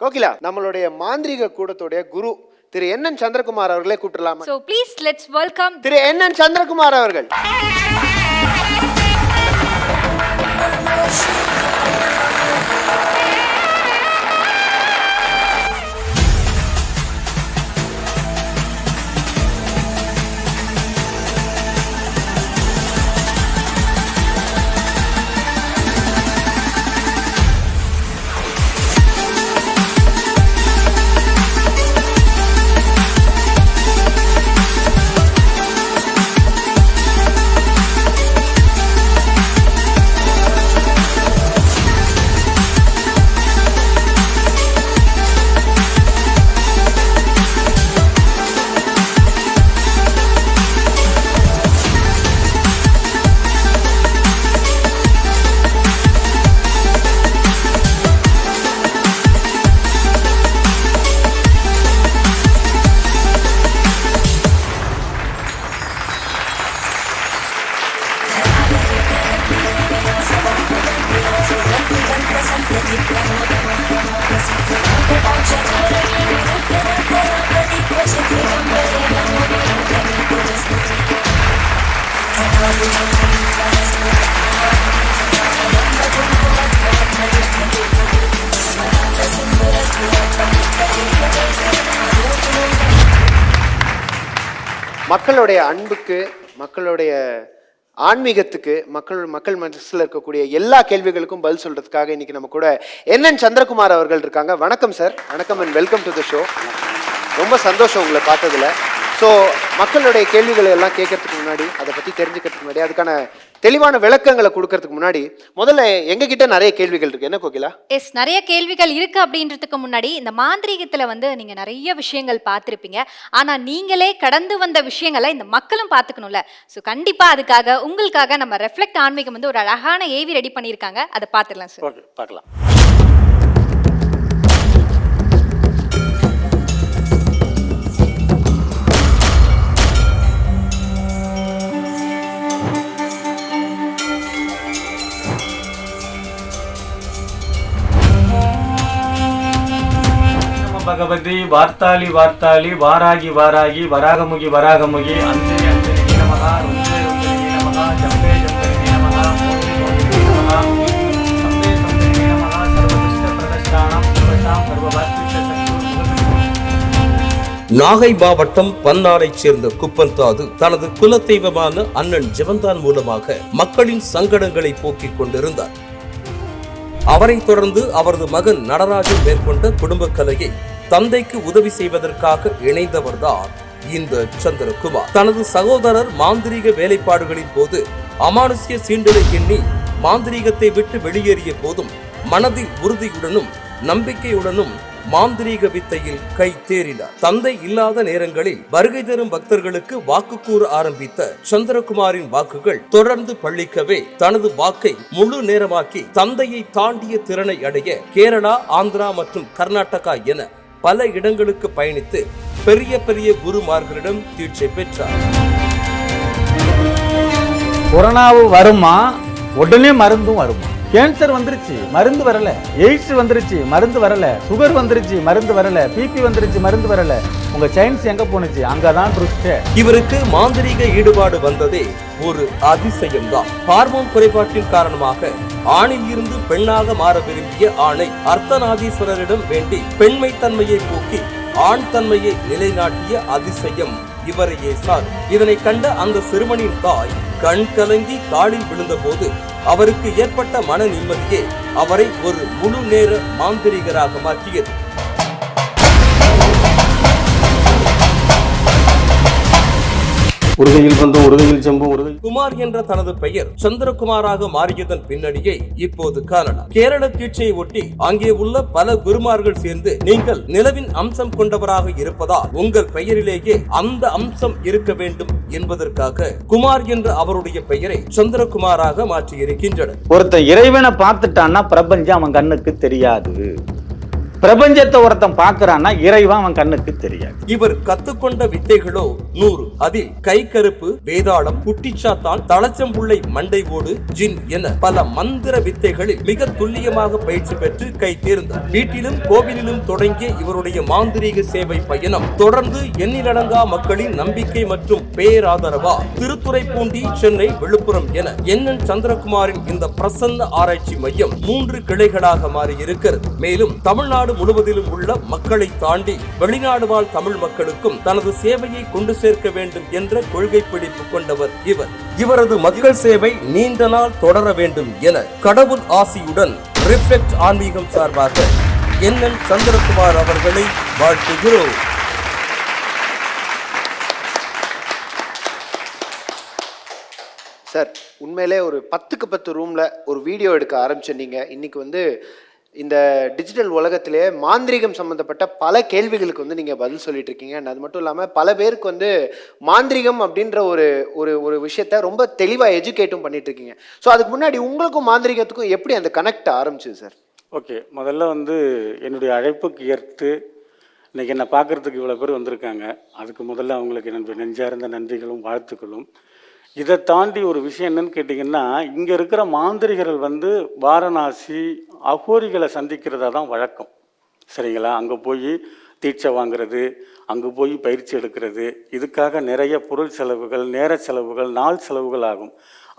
கோகிலா நம்மளுடைய மாந்திரீக கூடத்துடைய குரு திரு N N Chandrakumar அவர்களே கூப்பிடலாமா? So please let's welcome Thiru N N Chandrakumar அவர்கள். மக்களுடைய அன்புக்கு மக்களுடைய ஆன்மீகத்துக்கு மக்கள் மக்கள் மனசில் இருக்கக்கூடிய எல்லா கேள்விகளுக்கும் பதில் சொல்றதுக்காக இன்னைக்கு நம்ம கூட என்என் சந்திரகுமார் அவர்கள் இருக்காங்க. வணக்கம் சார். வணக்கம் and welcome to the show ரொம்ப சந்தோஷம் உங்களை பார்த்ததில். ஸோ மக்களுடைய கேள்விகளை எல்லாம் கேட்கறதுக்கு முன்னாடி அதை பற்றி தெரிஞ்சுக்கிறதுக்கு முன்னாடி அதுக்கான தெளிவான விளக்கங்களை கொடுக்கறதுக்கு முன்னாடி முதல்ல எங்ககிட்ட நிறைய கேள்விகள் இருக்கு. என்ன கோகிலா? எஸ் நிறைய கேள்விகள் இருக்கு அப்படின்றதுக்கு முன்னாடி இந்த மாந்திரீகத்துல வந்து நீங்க நிறைய விஷயங்கள் பார்த்திருப்பீங்க. ஆனா நீங்களே கடந்து வந்த விஷயங்களை இந்த மக்களும் பார்த்துக்கணும்ல. ஸோ கண்டிப்பா அதுக்காக உங்களுக்காக நம்ம ரெஃப்ளெக்ட் ஆன்மீகம் வந்து ஒரு அழகான ஏவி ரெடி பண்ணியிருக்காங்க. அதை பார்த்துடலாம் சார் பார்க்கலாம். பகவதி வார்த்தாளி வார்த்தாளி வாராகி வாராகி வராகமுகி வராகமுகி அஞ்சலி அஞ்சலி நமகா ருந்தே ருந்தே நமகா ஜம்பே ஜம்பே நமகா மோதி நாகை மாவட்டம் பன்னாரைச் சேர்ந்த குப்பந்தாது தனது குலதெய்வமான அண்ணன் ஜெவந்தான் மூலமாக மக்களின் சங்கடங்களை போக்கிக் கொண்டிருந்தார். அவரைத் தொடர்ந்து அவரது மகன் நடராஜன் மேற்கொண்ட குடும்ப கலையை தந்தைக்கு உதவி செய்வதற்காக இணைந்தவர்தான் இந்த சந்திரகுமார். தனது சகோதரர் மாந்திரீக வேலைப்பாடுகளின் போது அமானுஷ்ய சீண்டலை எண்ணி மாந்திரீகத்தை விட்டு வெளியேறிய போதும் மனதில் உறுதியுடனும் நம்பிக்கையுடனும் மாந்திரீக வித்தையில் கை தேறினார். தந்தை இல்லாத நேரங்களில் வருகை தரும் பக்தர்களுக்கு வாக்கு கூற ஆரம்பித்த சந்திரகுமாரின் வாக்குகள் தொடர்ந்து பள்ளிக்கவே தனது வாக்கை முழு நேரமாக்கி தந்தையை தாண்டிய திறனை அடைய கேரளா ஆந்திரா மற்றும் கர்நாடகா என பல இடங்களுக்கு பயணித்து பெரிய பெரிய குருமார்களிடம் தீட்சை பெற்றார். கொரோனாவு வருமா? உடனே மருந்தும் வருமா? கேன்சர் வந்துருச்சு மருந்து வரல. எய்ட்ஸ் வந்துருச்சு மருந்து வரல. சுகர் வந்துருச்சு மருந்து வரல. பிபி வந்துருச்சு மருந்து வரல. உங்க சயின்ஸ் எங்க போனுச்சு? அங்கதான் ருஷ்ட இவருக்கு மாந்திரீக ஈடுபாடு வந்ததே ஒரு அதிசயம்தான். ஹார்மோன் குறைபாட்டின் காரணமாக ஆணில் இருந்து பெண்ணாக மாற விரும்பிய ஆணை அர்த்தநாதீஸ்வரரிடம் வேண்டி பெண்மை தன்மையை போக்கி ஆண் தன்மையை நிலைநாட்டிய அதிசயம். இவரையே சார். இதனை கண்ட அந்த சிறுவனின் தாய் கண் கலங்கி காலில் விழுந்தபோது அவருக்கு ஏற்பட்ட மன நிம்மதியே அவரை ஒரு முழு நேர மாந்திரிகராக மாற்றியது. உருகையில் பந்தும் உருகையில் செம்பும் உருகை. குமார் என்ற தனது பெயர் சந்திரகுமாராக மாறியதன் பின்னணியை இப்போது காணலாம். கேரள தீட்சையை ஒட்டி அங்கே உள்ள பல குருமார்கள் சேர்ந்து நீங்கள் நிலவின் அம்சம் கொண்டவராக இருப்பதால் உங்கள் பெயரிலேயே அந்த அம்சம் இருக்க வேண்டும் என்பதற்காக குமார் என்ற அவருடைய பெயரை சந்திரகுமாராக மாற்றியிருக்கின்றனர். ஒருத்தன் இறைவனை பார்த்துட்டான்னா பிரபஞ்சம் அவன் கண்ணுக்கு தெரியாது. பிரபஞ்சத்தை ஒருத்தன் பாக்குறான்னா இறைவன் அவன் கண்ணுக்கு தெரியாது. இவர் கத்துக்கொண்ட வித்தைகளோ நூறு. அதில் கை கருப்பு வேதாளம் குட்டிச்சாத்தான் தளச்சம்புள்ளை மண்டை ஓடு ஜின் என பல மந்திர வித்தைகளில் மிக துல்லியமாக பயிற்சி பெற்று கை தேர்ந்தார். வீட்டிலும் கோவிலிலும் தொடங்கிய இவருடைய மாந்திரீக சேவை பயணம் தொடர்ந்து எண்ணிலடங்கா மக்களின் நம்பிக்கை மற்றும் பேராதரவா திருத்துறைப்பூண்டி சென்னை விழுப்புரம் என என் சந்திரகுமாரின் இந்த பிரசன்ன ஆராய்ச்சி மையம் மூன்று கிளைகளாக மாறியிருக்கிறது. மேலும் தமிழ்நாடு முழுவதிலும் உள்ள மக்களை தாண்டி வெளிநாடு வாழ் தமிழ் மக்களுக்கும் தனது சேவையை கொண்டு சேர்க்க வேண்டும் என்ற கொள்கை பிடிப்பு கொண்டவர் இவர். இவரது மக்கள் சேவை நீண்ட நாள் தொடர வேண்டும் என கடவுள் ஆசியுடன் ரிஃப்ளெக்ட் ஆன்மீகம் சார்பாக என் என் சந்திரகுமார் அவர்களை வாழ்த்துகிறோம். சார் உண்மையிலே ஒரு பத்துக்கு பத்து ரூமில் ஒரு வீடியோ எடுக்க ஆரம்பிச்ச நீங்கள் இன்னைக்கு வந்து இந்த டிஜிட்டல் உலகத்திலே மாந்திரீகம் சம்மந்தப்பட்ட பல கேள்விகளுக்கு வந்து நீங்கள் பதில் சொல்லிட்டு இருக்கீங்க and அது மட்டும் இல்லாமல் பல பேருக்கு வந்து மாந்திரீகம் அப்படின்ற ஒரு ஒரு ஒரு விஷயத்த ரொம்ப தெளிவாக எஜுகேட்டும் பண்ணிட்டு இருக்கீங்க ஸோ அதுக்கு முன்னாடி உங்களுக்கும் மாந்திரீகத்துக்கும் எப்படி அந்த கனெக்ட் ஆரம்பிச்சுது சார் ஓகே முதல்ல வந்து என்னுடைய அழைப்புக்கு ஏற்று இன்றைக்கி என்னை பார்க்கறதுக்கு இவ்வளோ பேர் வந்திருக்காங்க. அதுக்கு முதல்ல அவங்களுக்கு என்னுடைய நெஞ்சார்ந்த நன்றிகளும் வாழ்த்துக்களும். இதை தாண்டி ஒரு விஷயம் என்னன்னு கேட்டிங்கன்னா இங்கே இருக்கிற மாந்திரிகர்கள் வந்து வாரணாசி அகோரிகளை சந்திக்கிறதா தான் வழக்கம். சரிங்களா? அங்கே போய் தீட்சை வாங்குறது அங்கே போய் பயிற்சி எடுக்கிறது இதுக்காக நிறைய பொருள் செலவுகள் நேர செலவுகள் நாள் செலவுகள் ஆகும்.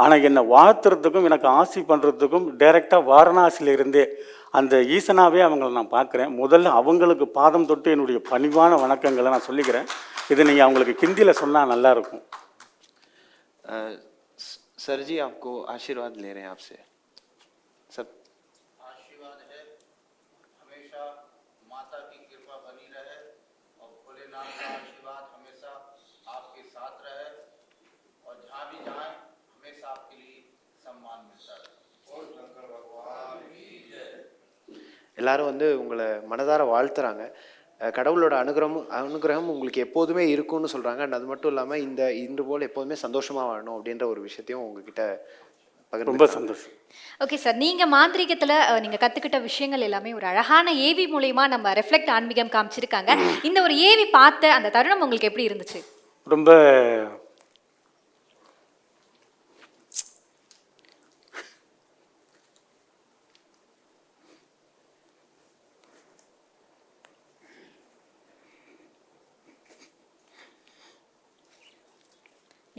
ஆனால் என்னை வாழ்த்துறதுக்கும் எனக்கு ஆசி பண்ணுறதுக்கும் டைரெக்டாக வாரணாசியிலிருந்தே அந்த ஈசனாவே அவங்கள நான் பார்க்குறேன். முதல்ல அவங்களுக்கு பாதம் தொட்டு என்னுடைய பணிவான வணக்கங்களை நான் சொல்லிக்கிறேன். இதை நீங்கள் அவங்களுக்கு கிந்தியில் சொன்னால் நல்லாயிருக்கும் सर जी आपको आशीर्वाद ले रहे हैं आपसे सब आशीर्वाद है हमेशा माता की कृपा बनी रहे और भोलेनाथ का आशीर्वाद हमेशा आपके साथ रहे और जहाँ भी जाएं हमेशा आपके लिए सम्मान मिलता रहे और शंकर भगवान की जय எல்லாரும் வந்து உங்களை மனதார வாழ்த்துறாங்க அஹ் கடவுளோட அனுகிரகம் அனுகிரகம் உங்களுக்கு எப்போதுமே இருக்கும்னு சொல்றாங்க. And அது மட்டும் இல்லாமல் இந்த இன்று போல் எப்போதுமே சந்தோஷமா வாழணும் அப்படின்ற ஒரு விஷயத்தையும் உங்ககிட்ட பகிர்ந்து ரொம்ப சந்தோஷம். ஓகே சார் நீங்க மாந்திரீகத்துல அஹ், நீங்க கத்துக்கிட்ட விஷயங்கள் எல்லாமே ஒரு அழகான ஏவி மூலியமா நம்ம ரெஃப்ளெக்ட் ஆன்மீகம் காமிச்சிருக்காங்க. இந்த ஒரு ஏவி பார்த்த அந்த தருணம் உங்களுக்கு எப்படி இருந்துச்சு? ரொம்ப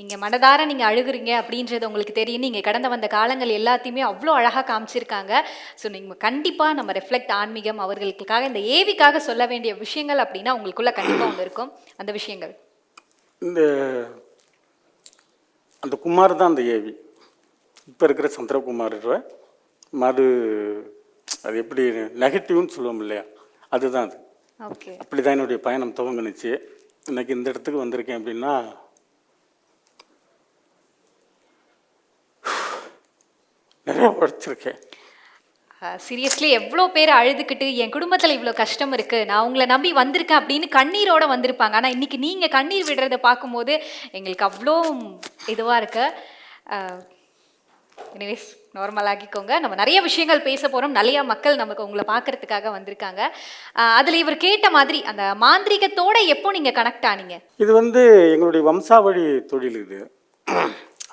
நீங்க மனதார நீங்க அழுகுறீங்க அப்படின்றது உங்களுக்கு தெரியும் நீங்க கடந்த வந்த காலங்கள் எல்லாத்தையுமே அவ்வளோ அழகா காமிச்சிருக்காங்க. ஸோ நீங்க கண்டிப்பா நம்ம ரெஃப்ளெக்ட் ஆன்மீகம் அவர்களுக்காக இந்த ஏவிக்காக சொல்ல வேண்டிய விஷயங்கள் அப்படின்னா உங்களுக்குள்ள கண்டிப்பா ஒன்று இருக்கும். அந்த விஷயங்கள். இந்த அந்த குமார் தான் அந்த ஏவி இப்போ இருக்கிற சந்திரகுமார் மது அது எப்படி நெகட்டிவ்னு சொல்லுவோம் இல்லையா? அதுதான் அது. ஓகே. அப்படி தான் என்னுடைய பயணம் துவங்குனுச்சு. இன்னைக்கு இந்த இடத்துக்கு வந்திருக்கேன் அப்படின்னா நிறைய உழைச்சிருக்கேன் சீரியஸ்லி எவ்வளோ பேர் அழுதுகிட்டு என் குடும்பத்தில் இவ்வளோ கஷ்டம் இருக்கு நான் உங்களை நம்பி வந்திருக்கேன் அப்படின்னு கண்ணீரோட வந்திருப்பாங்க. ஆனால் இன்னைக்கு நீங்க கண்ணீர் விடுறத பார்க்கும்போது எங்களுக்கு அவ்வளோ இதுவா இருக்கு. எனிவேஸ் நார்மல் ஆக்கிக்கோங்க. நம்ம நிறைய விஷயங்கள் பேச போறோம். நிறைய மக்கள் நமக்கு உங்களை பார்க்கறதுக்காக வந்திருக்காங்க. அதுல இவர் கேட்ட மாதிரி அந்த மாந்திரீகத்தோட எப்போ நீங்க கனெக்ட் ஆனீங்க? இது வந்து எங்களுடைய வம்சாவழி தொழில் இது.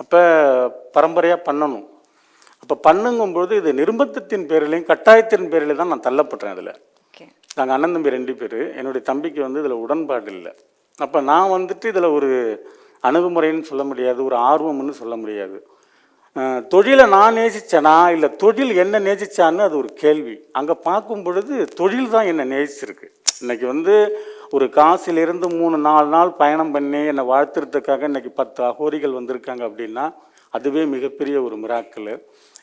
அப்போ பரம்பரையாக பண்ணணும். அப்போ பண்ணுங்கும்போது இது நிர்பந்தத்தின் பேரிலையும் கட்டாயத்தின் பேரில் தான் நான் தள்ளப்பட்டேன் அதில். நாங்கள் அண்ணன் தம்பி ரெண்டு பேர். என்னுடைய தம்பிக்கு வந்து இதில் உடன்பாடு இல்லை. அப்போ நான் வந்துட்டு இதில் ஒரு அணுகுமுறைன்னு சொல்ல முடியாது ஒரு ஆர்வம்னு சொல்ல முடியாது. தொழிலை நான் நேசிச்சேனா இல்லை தொழில் என்ன நேசிச்சான்னு அது ஒரு கேள்வி. அங்கே பார்க்கும் பொழுது தொழில் தான் என்னை நேசிச்சிருக்கு. இன்னைக்கு வந்து ஒரு காசிலிருந்து மூணு நாலு நாள் பயணம் பண்ணி என்னை வாழ்த்துறதுக்காக இன்னைக்கு பத்து அகோரிகள் வந்திருக்காங்க அப்படின்னா அதுவே மிகப்பெரிய ஒரு மிராக்கல்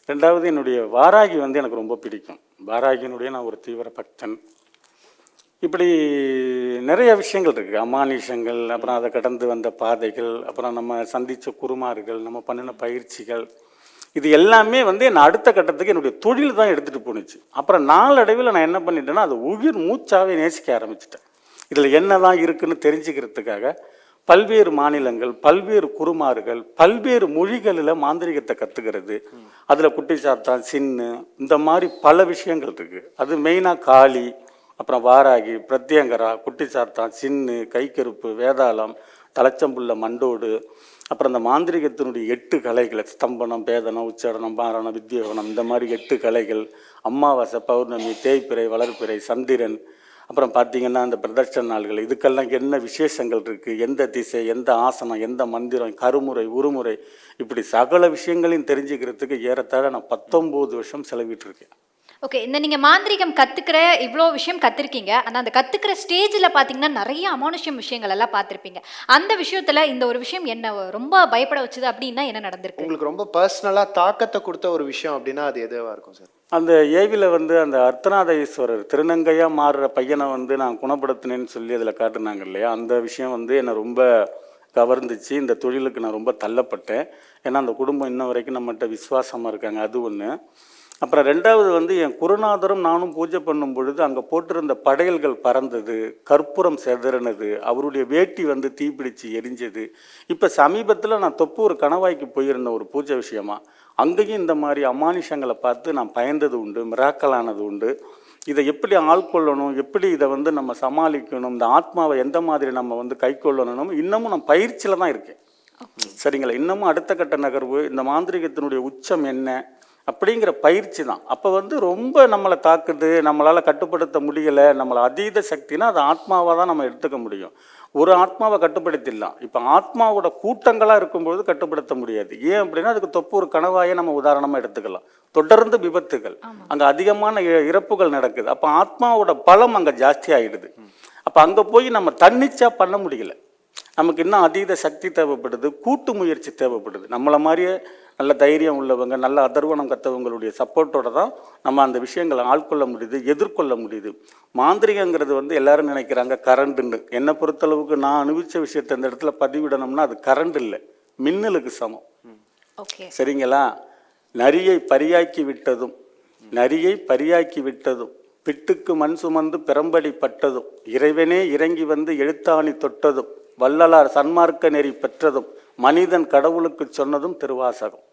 ரெண்டாவது என்னுடைய வாராகி வந்து எனக்கு ரொம்ப பிடிக்கும். வாராகியினுடைய நான் ஒரு தீவிர பக்தன். இப்படி நிறைய விஷயங்கள் இருக்குது அமானுஷங்கள் அப்புறம் அதை கடந்து வந்த பாதைகள் அப்புறம் நம்ம சந்தித்த குருமார்கள் நம்ம பண்ணின பயிற்சிகள். இது எல்லாமே வந்து என்னை அடுத்த கட்டத்துக்கு என்னுடைய தொழில் தான் எடுத்துகிட்டு போணுச்சு. அப்புறம் நாளடைவில் நான் என்ன பண்ணிட்டேன்னா அதை உயிர் மூச்சாவே நேசிக்க ஆரம்பிச்சிட்டேன். இதில் என்ன தான் இருக்குன்னு தெரிஞ்சுக்கிறதுக்காக பல்வேறு மாநிலங்கள் பல்வேறு குருமார்கள் பல்வேறு மொழிகளில் மாந்திரிகத்தை கற்றுக்கிறது அதில் குட்டி சாத்தான் சின்னு இந்த மாதிரி பல விஷயங்கள் இருக்குது அது மெயினாக காளி அப்புறம் வாராகி பிரத்யங்கரா குட்டி சாத்தான் சின்னு கைக்கருப்பு வேதாளம் தலைச்சம்புள்ள மண்டோடு அப்புறம் அந்த மாந்திரிகத்தினுடைய எட்டு கலைகள் ஸ்தம்பனம் பேதனம் உச்சரணம் பாரணம் வித்யோகனம் இந்த மாதிரி எட்டு கலைகள் அமாவாசை பௌர்ணமி தேய்பிறை வளர்ப்பிறை சந்திரன் அப்புறம் பார்த்தீங்கன்னா அந்த பிரதர்ஷன நாள்கள் இதுக்கெல்லாம் என்ன விசேஷங்கள் இருக்குது எந்த திசை எந்த ஆசனம் எந்த மந்திரம் கருமுறை உருமுறை? இப்படி சகல விஷயங்களையும் தெரிஞ்சுக்கிறதுக்கு ஏறத்தாழ நான் பத்தொம்போது வருஷம் செலவிட்டிருக்கேன் ஓகே இந்த நீங்க மாந்திரிகம் கத்துக்கிற இவ்வளோ விஷயம் கத்திருக்கீங்க. ஆனா அந்த கத்துக்கிற ஸ்டேஜ்ல பாத்தீங்கன்னா நிறைய அமானுஷ்யம் விஷயங்கள் எல்லாம் பார்த்திருப்பீங்க. அந்த விஷயத்துல இந்த ஒரு விஷயம் என்ன ரொம்ப பயப்பட வச்சது அப்படின்னா என்ன நடந்திருக்கு? உங்களுக்கு ரொம்ப பர்சனலா தாக்கத்தை கொடுத்த ஒரு விஷயம் அப்படின்னா அது எதுவா இருக்கும் சார்? அந்த ஏவியில் வந்து அந்த அர்த்தநாத ஈஸ்வரர் திருநங்கையா மாறுற பையனை வந்து நான் குணப்படுத்தினேன்னு சொல்லி அதில் காட்டுனாங்க இல்லையா? அந்த விஷயம் வந்து என்னை ரொம்ப கவர்ந்துச்சு. இந்த தொழிலுக்கு நான் ரொம்ப தள்ளப்பட்டேன். ஏன்னா அந்த குடும்பம் இன்ன வரைக்கும் நம்மகிட்ட விசுவாசமாக இருக்காங்க. அது ஒன்று அப்புறம் ரெண்டாவது வந்து என் குருநாதரும் நானும் பூஜை பண்ணும் பொழுது அங்கே போட்டிருந்த படையல்கள் பறந்தது. கற்பூரம் செதறினது. அவருடைய வேட்டி வந்து தீப்பிடிச்சு எரிஞ்சது. இப்போ சமீபத்தில் நான் தொப்பூர் கணவாய்க்கு போயிருந்தேன் ஒரு பூஜை விஷயமா அங்கேயும் இந்த மாதிரி அமானுஷங்களை பார்த்து நான் பயந்தது உண்டு மிராக்கலானது உண்டு. இதை எப்படி ஆள்கொள்ளணும் எப்படி இதை வந்து நம்ம சமாளிக்கணும் இந்த ஆத்மாவை எந்த மாதிரி நம்ம வந்து கை கொள்ளணும் இன்னமும் நான் பயிற்சியில் தான் இருக்கேன். சரிங்களா? இன்னமும் அடுத்த கட்ட நகர்வு இந்த மாந்திரிகத்தினுடைய உச்சம் என்ன? அப்படிங்கிற பயிற்சி தான். அப்போ வந்து ரொம்ப நம்மளை தாக்குது நம்மளால் கட்டுப்படுத்த முடியலை நம்மளை அதீத சக்தினா அது ஆத்மாவாக தான் நம்ம எடுத்துக்க முடியும். ஒரு ஆத்மாவை கட்டுப்படுத்திடலாம். இப்போ ஆத்மாவோட கூட்டங்களாக இருக்கும்பொழுது கட்டுப்படுத்த முடியாது. ஏன் அப்படின்னா அதுக்கு தொப்பு ஒரு கனவாயை நம்ம உதாரணமாக எடுத்துக்கலாம். தொடர்ந்து விபத்துகள். அங்கே அதிகமான இறப்புகள் நடக்குது. அப்போ ஆத்மாவோட பலம் அங்கே ஜாஸ்தி ஆகிடுது அப்போ அங்கே போய் நம்ம தன்னிச்சா பண்ண முடியல. நமக்கு இன்னும் அதீத சக்தி தேவைப்படுது கூட்டு முயற்சி தேவைப்படுது. நம்மளை மாதிரியே நல்ல தைரியம் உள்ளவங்க நல்ல அதர்வனம் கற்றவங்களுடைய சப்போர்ட்டோட தான் நம்ம அந்த விஷயங்களை ஆட்கொள்ள முடியுது எதிர்கொள்ள முடியுது. மாந்திரிகங்கிறது வந்து எல்லாரும் நினைக்கிறாங்க கரண்ட்டுன்னு என்னை பொறுத்தளவுக்கு நான் அனுபவித்த விஷயத்தை இந்த இடத்துல பதிவிடணும்னா அது கரண்ட் இல்லை மின்னலுக்கு சமம். சரிங்களா? நரியை பரியாக்கி விட்டதும் நரியை பரியாக்கி விட்டதும் பிட்டுக்கு மண் சுமந்து பெரம்படி பட்டதும் இறைவனே இறங்கி வந்து எழுத்தாணி தொட்டதும் வள்ளலார் சன்மார்க்க நெறி பெற்றதும் மனிதன் கடவுளுக்கு சொன்னதும் திருவாசகம்.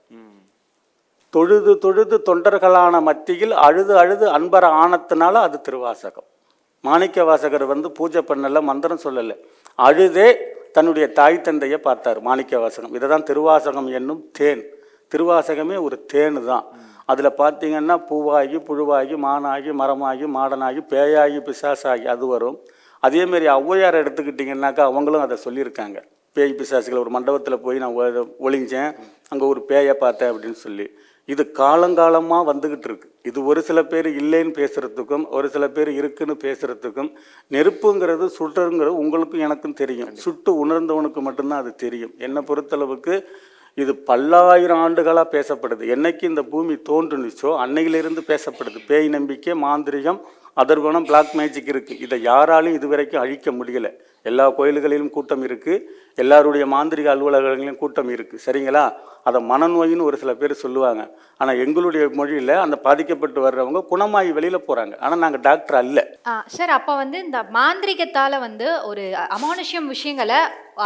தொழுது தொழுது தொண்டர்களான மத்தியில் அழுது அழுது அன்பர ஆனத்தினால அது திருவாசகம். மாணிக்க வாசகர் வந்து பூஜை பண்ணல மந்திரம் சொல்லலை. அழுதே தன்னுடைய தாய் தந்தையை பார்த்தார் மாணிக்க வாசகம். இதை தான் திருவாசகம் என்னும் தேன். திருவாசகமே ஒரு தேனு தான். அதில் பார்த்தீங்கன்னா பூவாகி புழுவாகி மானாகி மரமாகி மாடனாகி பேயாகி பிசாசாகி அது வரும். அதேமாரி ஔவையார் எடுத்துக்கிட்டிங்கன்னாக்கா அவங்களும் அதை சொல்லியிருக்காங்க. பேய் பிசாசுகள் ஒரு மண்டபத்தில் போய் நான் ஒ- ஒளிஞ்சேன். அங்கே ஒரு பேயை பார்த்தேன் அப்படின்னு சொல்லி. இது காலங்காலமாக வந்துக்கிட்டு இருக்கு. இது ஒரு சில பேர் இல்லைன்னு பேசுகிறதுக்கும் ஒரு சில பேர் இருக்குன்னு பேசுகிறதுக்கும் நெருப்புங்கிறது சுடுறதுங்கிறது உங்களுக்கும் எனக்கும் தெரியும். சுட்டு உணர்ந்தவனுக்கு மட்டும்தான் அது தெரியும். என்னை பொறுத்தளவுக்கு இது பல்லாயிரம் ஆண்டுகளாக பேசப்படுது. என்னைக்கு இந்த பூமி தோன்றுனுச்சோ அன்னையிலிருந்து பேசப்படுது. பேய் நம்பிக்கை மாந்திரிகம் அதர்வனம் பிளாக் மேஜிக் இருக்குது இதை யாராலையும் இதுவரைக்கும் அழிக்க முடியல. எல்லா கோயில்களிலும் கூட்டம் இருக்குது எல்லாருடைய மாந்திரிக அலுவலகங்களிலும் கூட்டம் இருக்குது சரிங்களா? அதை மனநோயின்னு ஒரு சில பேர் சொல்லுவாங்க. ஆனால் எங்களுடைய மொழியில் அந்த பாதிக்கப்பட்டு வர்றவங்க குணமாகி வெளியில் போகிறாங்க ஆனால் நாங்கள் டாக்டர் அல்ல. சார் அப்போ வந்து இந்த மாந்திரிகத்தால வந்து ஒரு அமானுஷ்யம் விஷயங்களை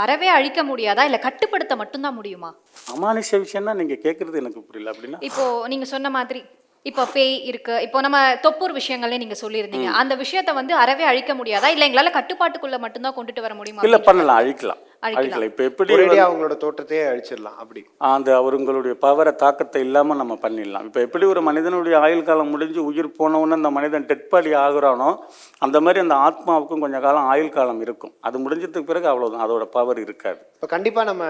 அறவே அழிக்க முடியாதா? இல்ல கட்டுப்படுத்த மட்டும்தான் முடியுமா? அமானுஷ விஷயம்னா நீங்கள் கேட்குறது எனக்கு புரியல. அப்படின்னா இப்போ நீங்க சொன்ன மாதிரி இப்போ பேய் இருக்கு. இப்போ நம்ம தொப்பூர் விஷயங்களே நீங்க சொல்லியிருந்தீங்க. அந்த விஷயத்த வந்து அறவே அழிக்க முடியாதா? இல்ல எங்களால கட்டுப்பாட்டுக்குள்ள மட்டும்தான் கொண்டுட்டு வர முடியுமா இல்லை பண்ணலாம் அழிக்கலாம். அழிக்கலாம். இப்போ எப்படி அவங்களோட தோற்றத்தையே அழிச்சிடலாம் அப்படி. அந்த அவங்களுடைய பவரை தாக்கத்தை இல்லாமல் நம்ம பண்ணிடலாம். இப்போ எப்படி ஒரு மனிதனுடைய ஆயுள் காலம் முடிஞ்சு உயிர் போனவுடனே அந்த மனிதன் டெட் பாடி ஆகுறானோ அந்த மாதிரி அந்த ஆத்மாவுக்கும் கொஞ்சம் காலம் ஆயுள் காலம் இருக்கும். அது முடிஞ்சதுக்கு பிறகு அவ்வளோதான் அதோட பவர் இருக்காது. இப்போ கண்டிப்பா நம்ம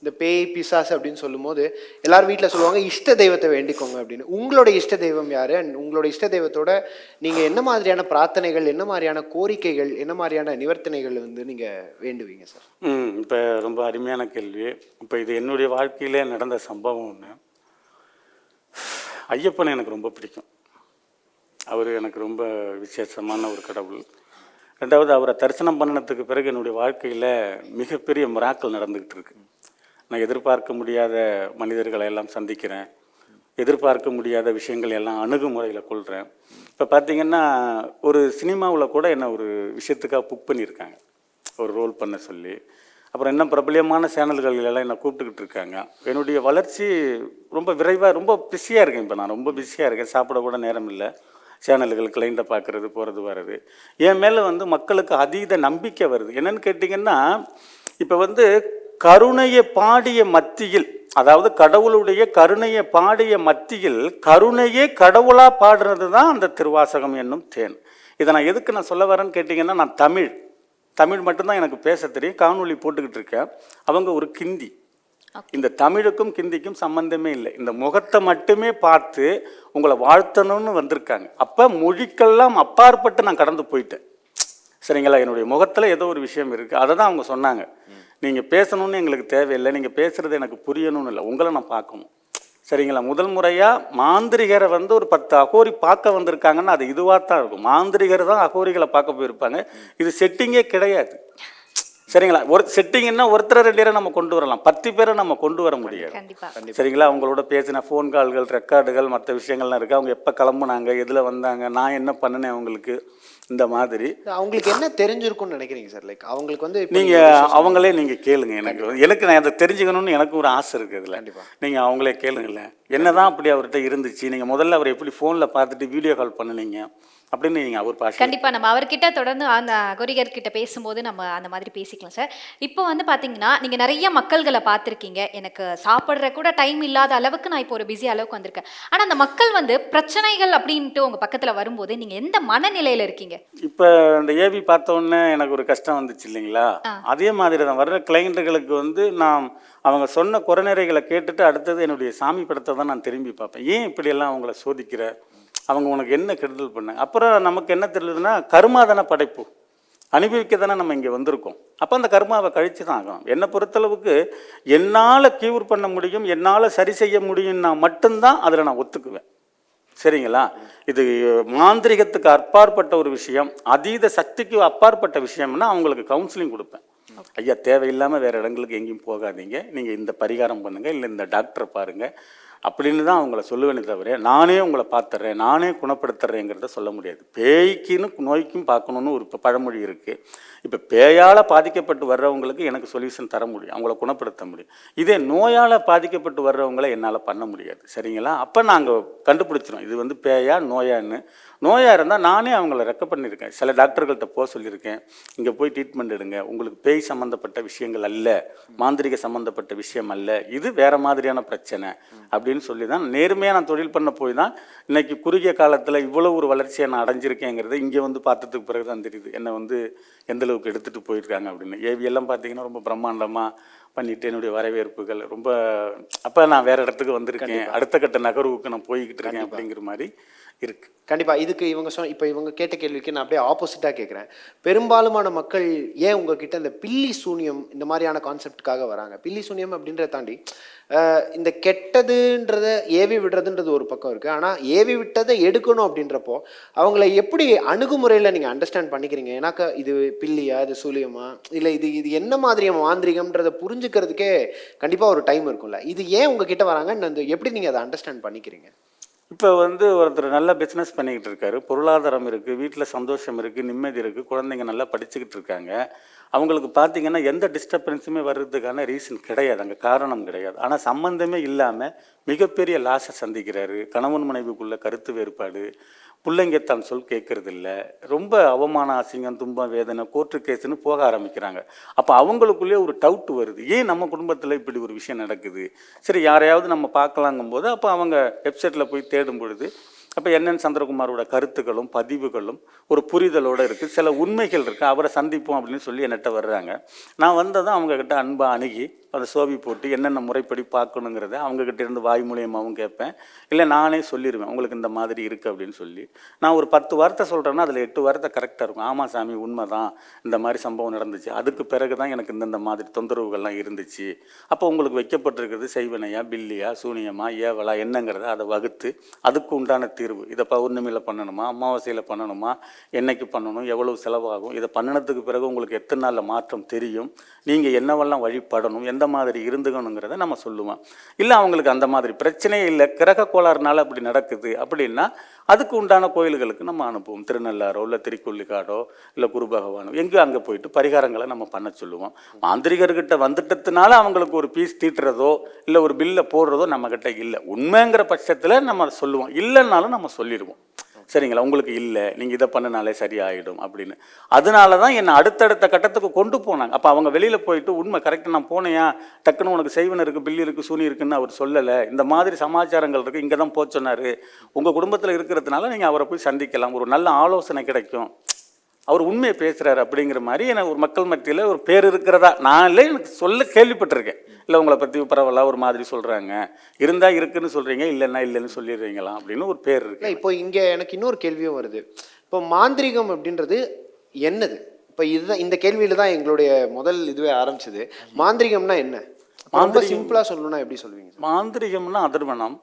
இந்த பேய் பிசாசு அப்படின்னு சொல்லும்போது எல்லாரும் வீட்ல சொல்லுவாங்க இஷ்ட தெய்வத்தை வேண்டிக்கோங்க அப்படின்னு. உங்களோட இஷ்ட தெய்வம் யாரு? And உங்களோட இஷ்ட தெய்வத்தோட நீங்க என்ன மாதிரியான பிரார்த்தனைகள் என்ன மாதிரியான கோரிக்கைகள் என்ன மாதிரியான நிவர்த்தனைகள் வந்து நீங்க வேண்டுவீங்க சார்? ம். இப்போ ரொம்ப அருமையான கேள்வி. இப்போ இது என்னுடைய வாழ்க்கையிலே நடந்த சம்பவம் ஒன்று ஐயப்பனை எனக்கு ரொம்ப பிடிக்கும். அவர் எனக்கு ரொம்ப விசேஷமான ஒரு கடவுள். ரெண்டாவது அவரை தரிசனம் பண்ணினதுக்கு பிறகு என்னுடைய வாழ்க்கையில் மிகப்பெரிய மிராக்கள் நடந்துக்கிட்டு இருக்கு. நான் எதிர்பார்க்க முடியாத மனிதர்களை எல்லாம் சந்திக்கிறேன். எதிர்பார்க்க முடியாத விஷயங்கள் எல்லாம் அணுகுமுறையில் கொள்கிறேன் இப்போ பார்த்தீங்கன்னா ஒரு சினிமாவில் கூட என்னை ஒரு விஷயத்துக்காக புக் பண்ணியிருக்காங்க. ஒரு ரோல் பண்ண சொல்லி. அப்புறம் இன்னும் பிரபலியமான சேனல்கள் எல்லாம் என்னை கூப்பிட்டுக்கிட்டு இருக்காங்க. என்னுடைய வளர்ச்சி ரொம்ப விரைவாக ரொம்ப பிஸியாக இருக்கேன் இப்போ நான். ரொம்ப பிஸியாக இருக்கேன். சாப்பிட கூட நேரம் இல்லை. சேனல்கள் கிளைண்ட்டை பார்க்குறது போகிறது வர்றது. என் மேலே வந்து மக்களுக்கு அதீத நம்பிக்கை வருது. என்னென்னு கேட்டிங்கன்னா இப்போ வந்து கருணையை பாடிய மத்தியில் அதாவது கடவுளுடைய கருணையை பாடிய மத்தியில் கருணையே கடவுளாக பாடுறது தான் அந்த திருவாசகம் என்னும் தேன். இதை நான் எதுக்கு நான் சொல்ல வரேன்னு கேட்டிங்கன்னா நான் தமிழ். தமிழ் மட்டும்தான் எனக்கு பேச தெரியும். காணொளி போட்டுக்கிட்டு இருக்கேன். அவங்க ஒரு கிந்தி இந்த தமிழுக்கும் கிந்திக்கும் சம்பந்தமே இல்லை. இந்த முகத்தை மட்டுமே பார்த்து உங்களை வாழ்த்தணும்னு வந்திருக்காங்க. அப்போ மொழிக்கெல்லாம் அப்பாற்பட்டு நான் கடந்து போயிட்டேன். சரிங்களா? என்னுடைய முகத்தில் ஏதோ ஒரு விஷயம் இருக்குது அதை தான் அவங்க சொன்னாங்க. நீங்கள் பேசணும்னு எங்களுக்கு தேவையில்லை. நீங்கள் பேசுகிறது எனக்கு புரியணும்னு இல்லை. உங்களை நான் பார்க்கணும். சரிங்களா? முதல் முறையாக மாந்திரிகரை வந்து ஒரு பத்து அகோரி பார்க்க வந்திருக்காங்கன்னா அது இதுவாக தான் இருக்கும். மாந்திரிகர் தான் அகோரிகளை பார்க்க போயிருப்பாங்க. இது செட்டிங்கே கிடையாது. சரிங்களா? ஒரு செட்டிங்கன்னா ஒருத்தரை ரெண்டு பேரை நம்ம கொண்டு வரலாம். பத்து பேரை நம்ம கொண்டு வர முடியாது. கண்டிப்பா. சரிங்களா? அவங்களோட பேசின ஃபோன் கால்கள் ரெக்கார்டுகள் மற்ற விஷயங்கள்லாம் இருக்குது அவங்க எப்போ கிளம்புனாங்க எதில் வந்தாங்க நான் என்ன பண்ணினேன் அவங்களுக்கு இந்த மாதிரி. அவங்களுக்கு என்ன தெரிஞ்சிருக்கும்னு நினைக்கிறீங்க சார்? லைக் அவங்களுக்கு வந்து இப்ப நீங்க நீங்க social- அவங்களே நீங்க கேளுங்க. எனக்கு எனக்கு நான் அதை தெரிஞ்சுக்கணும்னு எனக்கு ஒரு ஆசை இருக்கு இதுல. கண்டிப்பா. நீங்க அவங்களே கேளுங்களேன். என்னதான் அப்படி அவர்கிட்ட இருந்துச்சு? நீங்க முதல்ல அவர் எப்படி ஃபோன்ல பார்த்துட்டு வீடியோ கால் பண்ணுனீங்க? அப்படின்னு நீங்க அவர் பாஷை கண்டிப்பா. நம்ம அவர்கிட்ட தொடர்ந்து அந்த கொரிகர் கிட்ட பேசும்போது நம்ம அந்த மாதிரி பேசிக்கலாம் சார். இப்போ வந்து பாத்தீங்கன்னா நீங்க நிறைய மக்கள்களை பார்த்துருக்கீங்க. எனக்கு சாப்பிட்ற கூட டைம் இல்லாத அளவுக்கு நான் இப்போ ஒரு பிஸி அளவுக்கு வந்திருக்கேன். ஆனா அந்த மக்கள் வந்து பிரச்சனைகள் அப்படின்ட்டு உங்க பக்கத்துல வரும்போது நீங்க எந்த மனநிலையில இருக்கீங்க? இப்போ இந்த ஏவி பார்த்த உடனே எனக்கு ஒரு கஷ்டம் வந்துச்சு இல்லைங்களா? அதே மாதிரி தான். வர்ற கிளைண்ட்டுகளுக்கு வந்து நான் அவங்க சொன்ன குறைநிறைகளை கேட்டுட்டு அடுத்தது என்னுடைய சாமி படத்தை தான் நான் திரும்பி பார்ப்பேன். ஏன் இப்படியெல்லாம் அவங்கள சோதிக்கிற? அவங்க உனக்கு என்ன கெடுதல் பண்ணாங்க? அப்புறம் நமக்கு என்ன தெரியுதுன்னா கருமாதான படைப்பு. அனுபவிக்க தானே நம்ம இங்கே வந்திருக்கோம். அப்போ அந்த கர்மாவை கழித்து தான் ஆகணும். என்னை பொறுத்தளவுக்கு என்னால் கியூர் பண்ண முடியும் என்னால் சரி செய்ய முடியும்னா மட்டும்தான் அதில் நான் ஒத்துக்குவேன். சரிங்களா? இது மாந்திரிகத்துக்கு அப்பாற்பட்ட ஒரு விஷயம் அதீத சக்திக்கு அப்பாற்பட்ட விஷயம்னா அவங்களுக்கு கவுன்சிலிங் கொடுப்பேன். ஐயா தேவையில்லாமல் வேறு இடங்களுக்கு எங்கேயும் போகாதீங்க. நீங்கள் இந்த பரிகாரம் பண்ணுங்கள் இல்லை இந்த டாக்டரை பாருங்கள் அப்படின்னு தான் அவங்கள சொல்லுவேனே தவிர நானே உங்களை பார்த்துட்றேன் நானே குணப்படுத்துறேங்கிறத சொல்ல முடியாது. பேய்க்குன்னு நோய்க்கும் பார்க்கணுன்னு ஒரு இப்போ பழமொழி இருக்குது இப்போ பேயால் பாதிக்கப்பட்டு வர்றவங்களுக்கு எனக்கு சொல்யூஷன் தர முடியும் அவங்கள குணப்படுத்த முடியும். இதே நோயால் பாதிக்கப்பட்டு வர்றவங்கள என்னால் பண்ண முடியாது. சரிங்களா? அப்போ நாங்கள் கண்டுபிடிச்சிரும் இது வந்து பேயா நோயான்னு. நோயாக இருந்தால் நானே அவங்கள ரெக்க பண்ணியிருக்கேன். சில டாக்டர்கள்ட்ட போக சொல்லியிருக்கேன் இங்கே போய் ட்ரீட்மெண்ட் எடுங்க உங்களுக்கு பேய் சம்மந்தப்பட்ட விஷயங்கள் அல்ல மாந்திரிக சம்மந்தப்பட்ட விஷயம் அல்ல இது வேறு மாதிரியான பிரச்சனை அப்படி அப்படின்னு சொல்லி தான் நேர்மையாக நான் தொழில் பண்ண போய் தான் இன்னைக்கு குறுகிய காலத்தில் இவ்வளோ ஒரு வளர்ச்சியை நான் அடைஞ்சிருக்கேங்கிறது இங்கே வந்து பார்த்ததுக்கு பிறகு தான் தெரியுது. என்னை வந்து எந்த அளவுக்கு எடுத்துகிட்டு போயிருக்காங்க அப்படின்னு. ஏவி எல்லாம் பார்த்தீங்கன்னா ரொம்ப பிரம்மாண்டமாக பண்ணிட்டு என்னுடைய வரவேற்புகள் ரொம்ப அப்போ நான் வேற இடத்துக்கு வந்திருக்கேன். அடுத்த கட்ட நகர்வுக்கு நான் போய்கிட்டு இருக்கேன் அப்படிங்கிற மாதிரி இருக்குது கண்டிப்பாக இதுக்கு இவங்க சொன்ன இப்போ இவங்க கேட்ட கேள்விக்கு நான் அப்படியே ஆப்போசிட்டாக கேட்குறேன் பெரும்பாலுமான மக்கள் ஏன் உங்ககிட்ட இந்த பில்லி சூனியம் இந்த மாதிரியான கான்செப்டுக்காக வராங்க? பில்லி சூனியம் அப்படின்றத தாண்டி இந்த கெட்டதுன்றத ஏவி விடுறதுன்றது ஒரு பக்கம் இருக்குது ஆனால் ஏவி விட்டதை எடுக்கணும் அப்படின்றப்போ அவங்கள எப்படி அணுகுமுறையில் நீங்கள் அண்டர்ஸ்டாண்ட் பண்ணிக்கிறீங்க? ஏன்னாக்கா இது பில்லியா? இது சூலியமா? இல்லை இது இது என்ன மாதிரியான மாந்திரிகம்ன்றதை புரிஞ்சுக்கிறதுக்கே கண்டிப்பாக ஒரு டைம் இருக்கும்ல. இது ஏன் உங்ககிட்ட வராங்கன்னு எப்படி நீங்கள் அதை அண்டர்ஸ்டாண்ட் பண்ணிக்கிறீங்க? இப்போ வந்து ஒருத்தர் நல்லா பிஸ்னஸ் பண்ணிக்கிட்டு இருக்காரு. பொருளாதாரம் இருக்குது வீட்டில் சந்தோஷம் இருக்குது நிம்மதி இருக்குது குழந்தைங்க நல்லா படிச்சுக்கிட்டு இருக்காங்க. அவங்களுக்கு பார்த்தீங்கன்னா எந்த டிஸ்டர்பன்ஸுமே வர்றதுக்கான ரீசன் கிடையாது. அங்கே காரணம் கிடையாது. ஆனால் சம்மந்தமே இல்லாமல் மிகப்பெரிய லாஸை சந்திக்கிறாரு. கணவன் மனைவிக்குள்ள கருத்து வேறுபாடு பிள்ளைங்க தான் சொல் கேட்கறதில்ல ரொம்ப அவமான அசிங்கம் துன்பம் வேதனை கோர்ட்டு கேஸுன்னு போக ஆரம்பிக்கிறாங்க. அப்போ அவங்களுக்குள்ளே ஒரு டவுட் வருது. ஏன் நம்ம குடும்பத்தில் இப்படி ஒரு விஷயம் நடக்குது? சரி யாரையாவது நம்ம பார்க்கலாங்கும்போது அப்போ அவங்க வெப்சைட்டில் போய் தேடும் பொழுது அப்போ என்என் சந்திரகுமாரோட கருத்துக்களும் பதிவுகளும் ஒரு புரிதலோடு இருக்குது சில உண்மைகள் இருக்குது அவரை சந்திப்போம் அப்படின்னு சொல்லி என்னட்ட வர்றாங்க. நான் வந்ததும் அவங்கக்கிட்ட அன்பாக அணுகி அதை சோபி போட்டு என்னென்ன முறைப்படி பார்க்கணுங்கிறத அவங்கக்கிட்ட இருந்து வாய் மூலியமாகவும் கேட்பேன். இல்லை நானே சொல்லிடுவேன் உங்களுக்கு இந்த மாதிரி இருக்குது அப்படின்னு சொல்லி. நான் ஒரு பத்து வார்த்தை சொல்கிறேன்னா அதில் எட்டு வார்த்தை கரெக்டாக இருக்கும். ஆமாம் சாமி உண்மை தான் இந்த மாதிரி சம்பவம் நடந்துச்சு. அதுக்கு பிறகு தான் எனக்கு இந்தந்த மாதிரி தொந்தரவுகள்லாம் இருந்துச்சு. அப்போ உங்களுக்கு வைக்கப்பட்டிருக்கிறது செய்வனையா பில்லியா சூனியமா ஏவலா என்னங்கிறத அதை வகுத்து அதுக்கு உண்டான தீர்வு. இதை பௌர்ணமியில் பண்ணணுமா அமாவாசையில் பண்ணணுமா என்னைக்கு பண்ணணும் எவ்வளவு செலவாகும் இதை பண்ணினதுக்கு பிறகு உங்களுக்கு எத்தனை நாளில் மாற்றம் தெரியும் நீங்கள் என்னவெல்லாம் வழிபடணும் எந்த மாதிரி இருந்துக்கணுங்கிறத நம்ம சொல்லுவோம். இல்லை அவங்களுக்கு அந்த மாதிரி பிரச்சனையே இல்லை. கிரக கோளாறுனால அப்படி நடக்குது அப்படின்னா அதுக்கு உண்டான கோயில்களுக்கு நம்ம அனுப்புவோம். திருநள்ளாரோ இல்லை திருக்கொள்ளிக்காடோ இல்லை குரு பகவானோ எங்கே அங்கே போயிட்டு பரிகாரங்களை நம்ம பண்ண சொல்லுவோம். மாந்திரிகர்கிட்ட வந்துட்டதுனால அவங்களுக்கு ஒரு பீஸ் தீட்டுறதோ இல்லை ஒரு பில்லை போடுறதோ நம்மக்கிட்ட இல்லை. உண்மைங்கிற பட்சத்தில் நம்ம சொல்லுவோம். இல்லைன்னாலும் நம்ம சொல்லிடுவோம். சரிங்களா உங்களுக்கு இல்லை நீங்கள் இதை பண்ணினாலே சரியாயிடும் அப்படின்னு. அதனால தான் என்னை அடுத்தடுத்த கட்டத்துக்கு கொண்டு போனாங்க. அப்போ அவங்க வெளியில் போயிட்டு உண்மை கரெக்டாக நான் போனேயா? டக்குன்னு உனக்கு செய்வன் இருக்குது பில்லி இருக்குது சூனி இருக்குன்னு அவர் சொல்லலை. இந்த மாதிரி சமாச்சாரங்கள் இருக்குது இங்கே தான் போக சொன்னார். உங்கள் குடும்பத்தில் இருக்கிறதுனால நீங்கள் அவரை போய் சந்திக்கலாம். ஒரு நல்ல ஆலோசனை கிடைக்கும். அவர் உண்மையை பேசுகிறாரு அப்படிங்கிற மாதிரி எனக்கு ஒரு மக்கள் மத்தியில் ஒரு பேர் இருக்கிறதா? நான் இல்லை எனக்கு சொல்ல கேள்விப்பட்டிருக்கேன். இல்லை உங்களை பற்றி பரவாயில்ல ஒரு மாதிரி சொல்கிறாங்க இருந்தால் இருக்குன்னு சொல்கிறீங்க இல்லைன்னா இல்லைன்னு சொல்லிடுறீங்களா? அப்படின்னு ஒரு பேர் இருக்கு. இப்போ இங்கே எனக்கு இன்னொரு கேள்வியும் வருது. இப்போ மாந்திரீகம் அப்படின்றது என்னது? இப்போ இதுதான் இந்த கேள்வியில தான் எங்களுடைய முதல் இதுவே ஆரம்பிச்சது. மாந்திரிகம்னா என்ன? ரொம்ப மாந்திரீகம். சிம்பிளா சொல்லணும்னா எப்படி சொல்லுவீங்க மாந்திரிகம்னா அதிர்வனம்.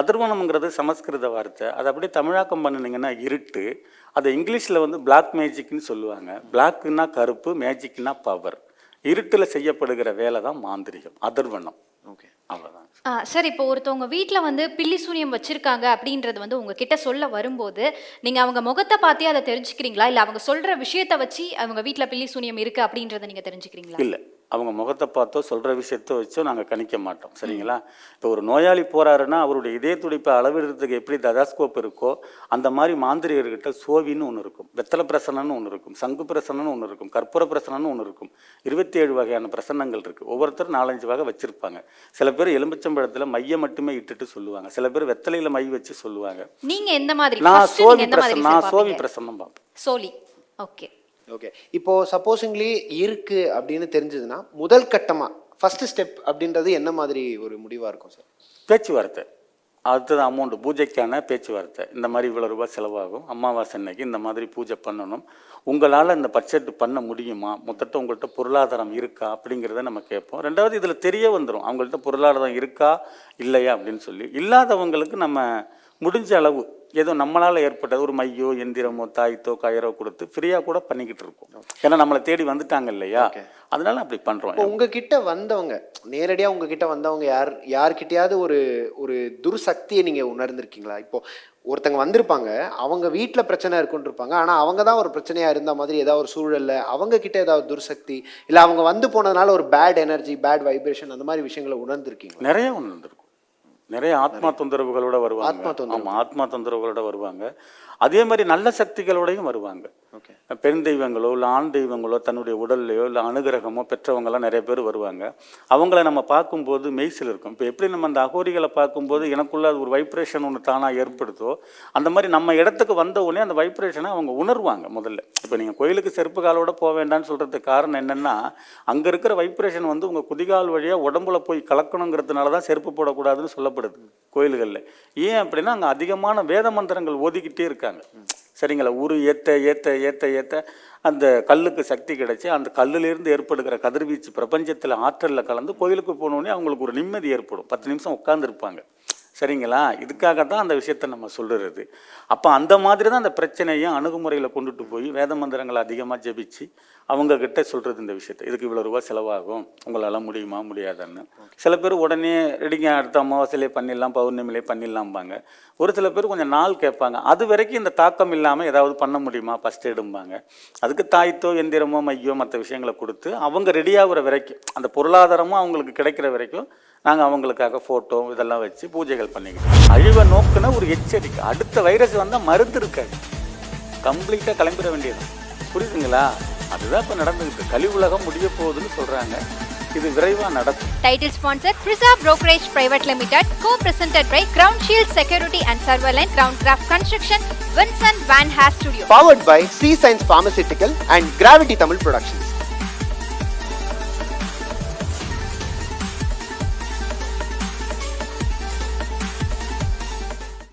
அதர்வனம்ங்கிறது சமஸ்கிருத வார்த்தை. அதை அப்படியே தமிழாக்கம் பண்ணினீங்கன்னா இருட்டு. அதை இங்கிலீஷில் வந்து பிளாக் மேஜிக்னு சொல்லுவாங்க. பிளாக்குன்னா கருப்பு மேஜிக்னா பவர் இருட்டில் செய்யப்படுகிற வேலை தான் மாந்திரிகம் அதர்வனம். ஓகே அவ்வளோதான் சார் இப்போ ஒருத்தவங்க வீட்டில் வந்து பில்லி சூனியம் வச்சிருக்காங்க அப்படின்றது வந்து உங்ககிட்ட சொல்ல வரும்போது நீங்க அவங்க முகத்தை பார்த்தே அதை தெரிஞ்சுக்கிறீங்களா? இல்லை அவங்க சொல்ற விஷயத்தை வச்சு அவங்க வீட்டில் பில்லி சூனியம் இருக்கு அப்படின்றத நீங்க தெரிஞ்சுக்கிறீங்களா? இல்லை அவங்க முகத்தை பார்த்தோ சொல்கிற விஷயத்த வச்சோ நாங்கள் கணிக்க மாட்டோம். சரிங்களா? இப்போ ஒரு நோயாளி போறாருன்னா அவருடைய இதய துடிப்பை அளவிடுறதுக்கு எப்படி ததாஸ்கோப் இருக்கோ அந்த மாதிரி மாந்திரிகர்கிட்ட சோவின்னு ஒன்று இருக்கும். வெத்தலை பிரசனன்னு ஒன்று இருக்கும். சங்கு பிரசனன்னு ஒன்று இருக்கும். கற்பூர பிரசனன்னு ஒன்று இருக்கும். இருபத்தி ஏழு வகையான பிரசன்னங்கள் இருக்குது ஒவ்வொருத்தரும் நாலஞ்சு வகை வச்சுருப்பாங்க. சில பேர் எலுமிச்சம்பழத்தில் மைய மட்டுமே இட்டுட்டு சொல்லுவாங்க. சில பேர் வெத்தலையில் மை வச்சு சொல்லுவாங்க. நீங்க எந்த மாதிரி? நான் சோவி பிரசன்னம் நான் சோவி? பிரசன்னம் பார்ப்பேன் சோலி. ஓகே ஓகே இப்போ சப்போசிங்லி இருக்கு அப்படின்னு தெரிஞ்சதுன்னா முதல் கட்டமா ஃபர்ஸ்ட் ஸ்டெப் அப்படின்றது என்ன மாதிரி ஒரு முடிவா இருக்கும் சார் பேச்சுவார்த்தை. அடுத்தது அமௌண்ட்டு பூஜைக்கான பேச்சுவார்த்தை. இந்த மாதிரி இவ்வளோ ரூபாய் செலவாகும். அமாவாசை அன்னைக்கு இந்த மாதிரி பூஜை பண்ணணும். உங்களால் இந்த பட்ஜெட் பண்ண முடியுமா? மொத்தத்தை உங்கள்கிட்ட பொருளாதாரம் இருக்கா? அப்படிங்கிறத நம்ம கேட்போம். ரெண்டாவது இதில் தெரிய வந்துடும் அவங்கள்ட்ட பொருளாதாரம் இருக்கா? இல்லையா? அப்படின்னு சொல்லி. இல்லாதவங்களுக்கு நம்ம முடிஞ்ச அளவு ஏதோ நம்மளால் ஏற்பட்டது ஒரு மையோ எந்திரமோ தாய்த்தோ கயரோ கொடுத்து ஃப்ரீயாக கூட பண்ணிக்கிட்டு இருக்கோம். ஏன்னா நம்மளை தேடி வந்துட்டாங்க இல்லையா? அதனால அப்படி பண்ணுறோம் உங்ககிட்ட வந்தவங்க நேரடியா உங்ககிட்ட வந்தவங்க யார் யார்கிட்டயாவது ஒரு ஒரு துர்சக்தியை நீங்க உணர்ந்திருக்கீங்களா? இப்போ ஒருத்தங்க வந்திருப்பாங்க அவங்க வீட்ல பிரச்சனை இருக்குன்னு இருப்பாங்க ஆனா அவங்க தான் ஒரு பிரச்சனையா இருந்த மாதிரி ஏதாவது ஒரு சூழல்ல அவங்க கிட்ட ஏதாவது துர்சக்தி இல்ல அவங்க வந்து போனதுனால ஒரு பேட் எனர்ஜி பேட் வைப்ரேஷன் அந்த மாதிரி விஷயங்களை உணர்ந்திருக்கீங்களா? நிறைய ஒன்று இருந்திருக்கும் நிறைய ஆத்மா தொந்தரவுகளோட வருவாங்க. ஆமா ஆத்மா தொந்தரவுகளோட வருவாங்க அதே மாதிரி நல்ல சக்திகளோடையும் வருவாங்க. ஓகே. பெண் தெய்வங்களோ இல்லை ஆண் தெய்வங்களோ தன்னுடைய உடல்லையோ இல்லை அனுகிரகமோ பெற்றவங்கலாம் நிறைய பேர் வருவாங்க. அவங்கள நம்ம பார்க்கும்போது மெய்சில் இருக்கும். இப்போ எப்படி நம்ம அந்த அகோரிகளை பார்க்கும்போது எனக்குள்ள அது ஒரு வைப்ரேஷன் ஒன்று தானாக ஏற்படுதோ அந்த மாதிரி நம்ம இடத்துக்கு வந்த உடனே அந்த வைப்ரேஷனை அவங்க உணர்வாங்க முதல்ல. இப்போ நீங்கள் கோயிலுக்கு செருப்பு காலோட போக வேண்டாம்னு சொல்கிறதுக்கு காரணம் என்னென்னா அங்கே இருக்கிற வைப்ரேஷன் வந்து உங்கள் குதிகால் வழியாக உடம்புல போய் கலக்கணுங்கிறதுனால தான் செருப்பு போடக்கூடாதுன்னு சொல்லப்படுது கோயில்களில். ஏன் அப்படின்னா அங்கே அதிகமான வேத மந்திரங்கள் ஓதிக்கிட்டே இருக்காங்க. சரிங்களா? உரு ஏத்த ஏத்த ஏத்த ஏத்த அந்த கல்லுக்கு சக்தி கிடைச்சி அந்த கல்லிலிருந்து ஏற்படுகிற கதிர்வீச்சு பிரபஞ்சத்தில் ஆற்றலில் கலந்து கோயிலுக்கு போனோடனே அவங்களுக்கு ஒரு நிம்மதி ஏற்படும். பத்து நிமிஷம் உட்காந்துருப்பாங்க சரிங்களா? இதுக்காக தான் அந்த விஷயத்தை நம்ம சொல்லுறது அப்போ அந்த மாதிரி தான் அந்த பிரச்சனையும் அணுகுமுறையில் கொண்டுட்டு போய் வேத மந்திரங்களை அதிகமாக ஜெபிச்சு அவங்க கிட்ட சொல்கிறது இந்த விஷயத்தை. இதுக்கு இவ்வளோ ரூபா செலவாகும். உங்களால் முடியுமா முடியாதுன்னு. சில பேர் உடனே ரெடிங்க அடுத்த அமாவாசையிலே பண்ணிடலாம் பௌர்ணமிலே பண்ணிடலாம்பாங்க. ஒரு சில பேர் கொஞ்சம் நாள் கேட்பாங்க. அது வரைக்கும் இந்த தாக்கம் இல்லாமல் ஏதாவது பண்ண முடியுமா? ஃபஸ்ட் எடும்பாங்க. அதுக்கு தாய்த்தோ எந்திரமோ மையோ மற்ற விஷயங்களை கொடுத்து அவங்க ரெடியாகிற வரைக்கும் அந்த பொருளாதாரமும் அவங்களுக்கு கிடைக்கிற வரைக்கும் நாங்கள் அவங்களுக்காக ஃபோட்டோ இதெல்லாம் வச்சு பூஜைகள் பண்ணிக்கிட்டோம் அழிவை நோக்குன ஒரு எச்சரிக்கை. அடுத்த வைரஸ் வந்தால் மருந்து இருக்காது. கம்ப்ளீட்டாக கிளம்பிட வேண்டியது புரியுதுங்களா? அதுதான் இப்போ நடந்துக்கிட்டு கலி உலகம் முடிய போகுதுன்னு சொல்கிறாங்க இது விரைவாக நடக்கும். Title sponsor Prisa Brokerage Private Limited, co-presented by Crown Shield Security and Surveillance, Crown Craft Construction, Vincent Van Haas Studio. Powered by C science pharmaceutical and gravity Tamil productions